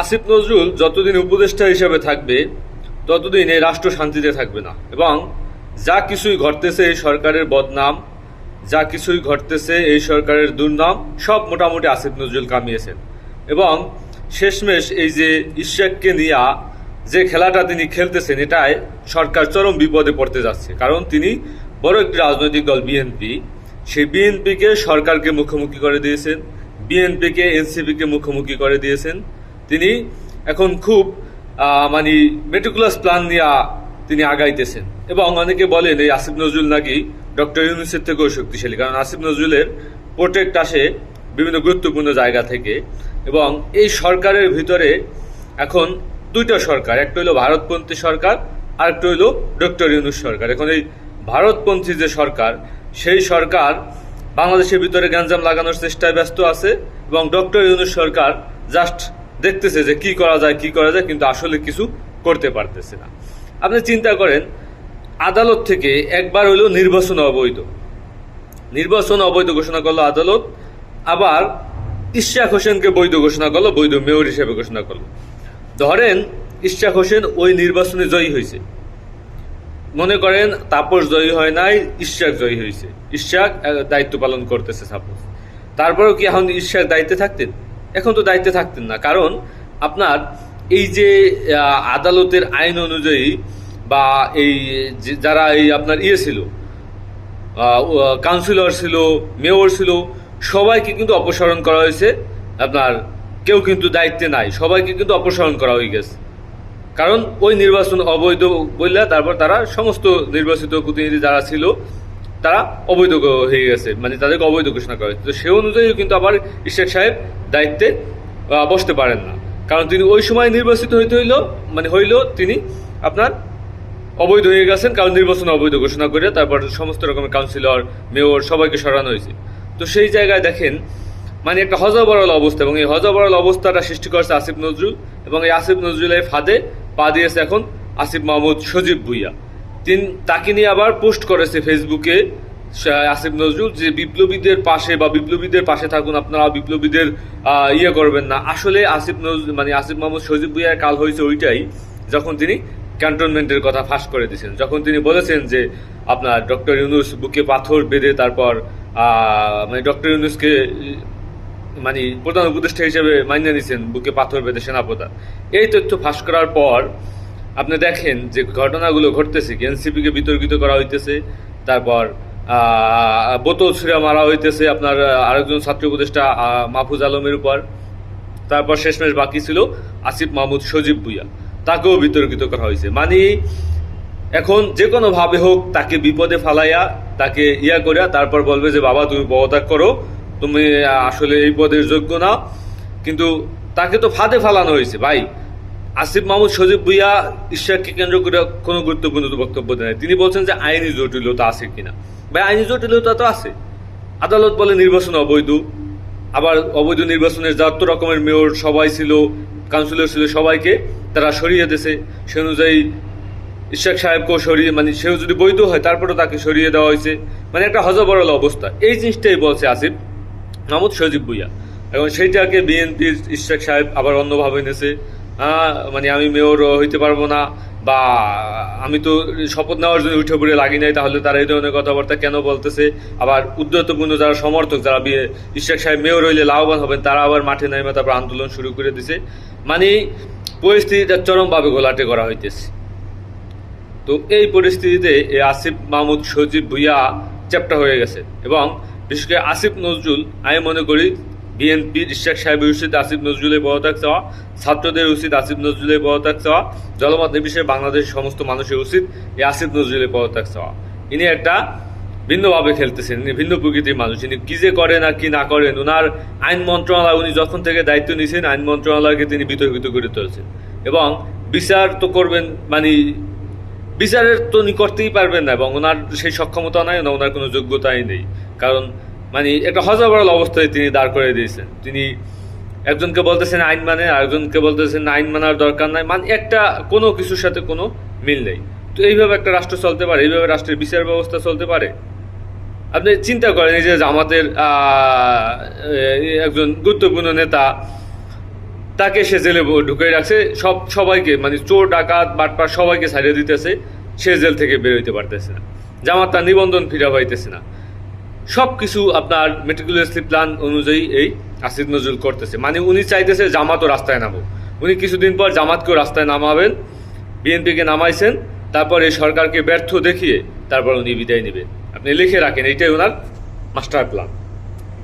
আসিফ নজরুল যতদিন উপদেষ্টা হিসেবে থাকবে, ততদিন এই রাষ্ট্র শান্তিতে থাকবে না। এবং যা কিছুই ঘটতেছে এই সরকারের বদনাম, যা কিছুই ঘটতেছে এই সরকারের দুর্নাম, সব মোটামুটি আসিফ নজরুল কামিয়েছেন। এবং শেষমেশ এই যে ইশাককে নিয়ে যে খেলাটা তিনি খেলতেছেন, এটাই সরকার চরম বিপদে পড়তে যাচ্ছে। কারণ তিনি বড় একটি রাজনৈতিক দল, বিএনপি। সেই বিএনপিকে সরকারকে মুখোমুখি করে দিয়েছেন, বিএনপিকে, এনসিপিকে মুখোমুখি করে দিয়েছেন। তিনি এখন খুব মানে মেটিকুলাস প্ল্যান নিয়ে তিনি আগাইতেছেন। এবং অনেকে বলেন এই আসিফ নজরুল নাকি ডক্টর ইউনুসের থেকেও শক্তিশালী। কারণ আসিফ নজরুলের প্রোটেক্ট আসে বিভিন্ন গুরুত্বপূর্ণ জায়গা থেকে। এবং এই সরকারের ভিতরে এখন দুইটা সরকার, একটা হলো ভারতপন্থী সরকার আর একটা হলো ডক্টর ইউনুস সরকার। এখন এই ভারতপন্থী যে সরকার, সেই সরকার বাংলাদেশের ভিতরে গ্যাঞ্জাম লাগানোর চেষ্টায় ব্যস্ত আছে। এবং ডক্টর ইউনুস সরকার জাস্ট দেখতেছে যে কি করা যায়, কি করা যায়, কিন্তু আসলে কিছু করতে পারতেছে না। আপনি চিন্তা করেন, আদালত থেকে একবার হইল নির্বাচন অবৈধ। নির্বাচন অবৈধ ঘোষণা করল আদালত, আবার ইশাক হোসেনকে বৈধ ঘোষণা করল, বৈধ মেয়র হিসেবে ঘোষণা করল। ধরেন ইশাক হোসেন ওই নির্বাচনে জয়ী হয়েছে। মনে করেন, তাপস জয়ী হয় নাই ইশাক জয়ী হয়েছে। ইশাক দায়িত্ব পালন করতেছে, সাপোজ। তারপরেও কি এখন ইশাক দায়িত্বে থাকতেন? এখন তো দায়িত্বে থাকতেন না। কারণ আপনার এই যে আদালতের আইন অনুযায়ী বা এই যারা এই আপনার ইয়ে ছিল কাউন্সিলর ছিল, মেয়র ছিল, সবাইকে কিন্তু অপসারণ করা হয়েছে। আপনার কেউ কিন্তু দায়িত্বে নাই, সবাইকে কিন্তু অপসারণ করা হয়ে গেছে। কারণ ওই নির্বাচন অবৈধ বললে তারপর তারা সমস্ত নির্বাচিত প্রতিনিধি যারা ছিল তারা অবৈধ হয়ে গেছে মানে তাদেরকে অবৈধ ঘোষণা করে। তো সে অনুযায়ী কিন্তু আবার ইশাক সাহেব দায়িত্বে বসতে পারেন না। কারণ তিনি ওই সময় নির্বাচিত হইতে হইল মানে হইল তিনি আপনার অবৈধ হয়ে গেছেন, কারণ নির্বাচন অবৈধ ঘোষণা করে তারপর সমস্ত রকমের কাউন্সিলর, মেয়র সবাইকে সরানো হয়েছে। তো সেই জায়গায় দেখেন মানে একটা হজবরল অবস্থা, এবং এই হজবরল অবস্থাটা সৃষ্টি করেছে আসিফ নজরুল, এবং এই আসিফ নজরুলের ফাঁদে পা দিয়েছে এখন আসিফ মাহমুদ সজীব ভুইয়া। তিনি তাকে নিয়ে আবার পোস্ট করেছে ফেসবুকে আসিফ নজরুল যে বিপ্লবীদের পাশে বা বিপ্লবীদের পাশে থাকুন, আপনারা বিপ্লবীদের ইয়ে করবেন না। আসলে আসিফ নজরুল মানে আসিফ মাহমুদ সজীব ভুইয়ার কাল হয়েছে ওইটাই, যখন তিনি ক্যান্টনমেন্টের কথা ফাঁস করে দিয়েছেন। যখন তিনি বলেছেন যে, আপনার ডক্টর ইউনুস বুকে পাথর বেঁধে তারপর মানে ডক্টর ইউনুসকে মানে প্রধান উপদেষ্টা হিসেবে মান্য নিয়েছেন, বুকে পাথর বেঁধে সেনাপ্রধান। এই তথ্য ফাঁস করার পর আপনি দেখেন যে ঘটনাগুলো ঘটতেছে কি? এনসিপিকে বিতর্কিত করা হইতেছে, তারপর বোতল ছুঁড়ে মারা হইতেছে আপনার আরেকজন ছাত্র উপদেষ্টা মাহফুজ আলমের উপর। তারপর শেষমেশ বাকি ছিল আসিফ মাহমুদ সজীব ভুইয়া। তাকেও বিতর্কিত করা হয়েছে মানে এখন যে কোনো ভাবে হোক, তাকে বিপদে ফালাইয়া, তাকে ইয়া করিয়া, তারপর বলবে যে, বাবা, তুমি পদত্যাগ করো। তুমি আসলে এই পদের যোগ্য না। কিন্তু তাকে তো ফাঁদে ফালানো হয়েছে ভাই আসিফ মাহমুদ সজীব ভুইয়া ঈশ্বরকে কেন্দ্র করে কোনো গুরুত্বপূর্ণ বক্তব্য দেয় তিনি বলছেন যে আইনি জটিলতা আছে কিনা। ভাই আইনি জটিলতা তো আছে। আদালত বলে নির্বাচন অবৈধ। আবার অবৈধ নির্বাচনের যত রকমের মেয়র সবাই ছিল কাউন্সিলর ছিল সবাইকে তারা সরিয়ে দিয়েছে। সে অনুযায়ী ইশাক সাহেবকেও সরিয়ে মানে সেও যদি বৈধ হয় তারপরেও তাকে সরিয়ে দেওয়া হয়েছে। মানে একটা হজবরল অবস্থা। এই জিনিসটাই বলছে আসিফ মাহমুদ সজীব ভুইয়া। এবং সেইটাকে বিএনপির ইশাক সাহেব আবার অন্যভাবে আহ, মানে আমি মেয়র হইতে পারব না, বা আমি তো শপথ নেওয়ার জন্য উঠে পড়ে লাগি নাই, তাহলে তারা এই ধরনের কথাবার্তা কেন বলতেছে? আবার উদ্যতপূর্ণ যারা সমর্থক, যারা বিয়ে ইশাক সাহেব মেয়র হইলে লাভবান হবেন, তারা আবার মাঠে নেমে তারপর আন্দোলন শুরু করে দিছে। মানে পরিস্থিতিটা চরমভাবে ঘোলাটে করা হইতেছে। তো এই পরিস্থিতিতে এই আসিফ মাহমুদ সজীব ভুইয়া চ্যাপ্টা হয়ে গেছে, এবং বিশেষ করে আসিফ নজরুল, আমি মনে করি বিএনপির ইশাক সাহেবের উচিত আসিফ নজরুলের পদত্যাগ চাওয়া ছাত্রদের উচিত আসিফ নজরুলের পদত্যাগ চাওয়া জলমত নির্বিশেষে বাংলাদেশের সমস্ত মানুষের উচিত এই আসিফ নজরুলের পদত্যাগ চাওয়া ইনি একটা ভিন্নভাবে খেলতেছেন, ইনি ভিন্ন প্রকৃতির মানুষ। ইনি কি যে করেন আর কি না করেন ওনার আইন মন্ত্রণালয়, উনি যখন থেকে দায়িত্ব নিয়েছেন আইন মন্ত্রণালয়কে তিনি বিতর্কিত করে তুলেছেন। এবং বিচার তো করবেন মানে বিচারের তো উনি করতেই পারবেন না, এবং ওনার সেই সক্ষমতা নাই, না ওনার কোনো যোগ্যতাই নেই। কারণ মানে একটা হজবরল অবস্থায় তিনি দাঁড় করে দিয়েছেন। তিনি একজনকে বলতেছেন আইন মানে আরেকজনকে বলতেছেন আইন মানার দরকার নাই। মানে একটা কোনো কিছুর সাথে কোনো মিল নেই। তো এইভাবে একটা রাষ্ট্র চলতে পারে এইভাবে রাষ্ট্রের বিচার ব্যবস্থা চলতে পারে? আপনি চিন্তা করেন এই যে আহ, একজন গুরুত্বপূর্ণ নেতা তাকে সে জেলে ঢুকিয়ে রাখছে। সব সবাইকে মানে চোর ডাকাত বাটপার সবাইকে ছাড়িয়ে দিতেছে। সে জেল থেকে বেরোইতে পারতেছে না। জামাত তার নিবন্ধন ফিরা পাইতেছে না। সব কিছু আপনার মেটিকুলাসলি প্ল্যান অনুযায়ী এই আসিদ নজরুল করতেছে। মানে উনি চাইতেছে জামাতও রাস্তায় নামো উনি কিছুদিন পর জামাতকেও রাস্তায় নামাবেন, বিএনপিকে নামাইছেন, তারপর এই সরকারকে ব্যর্থ দেখিয়ে তারপর উনি বিদায় নেবেন। আপনি লিখে রাখেন, এইটাই ওনার মাস্টার প্ল্যান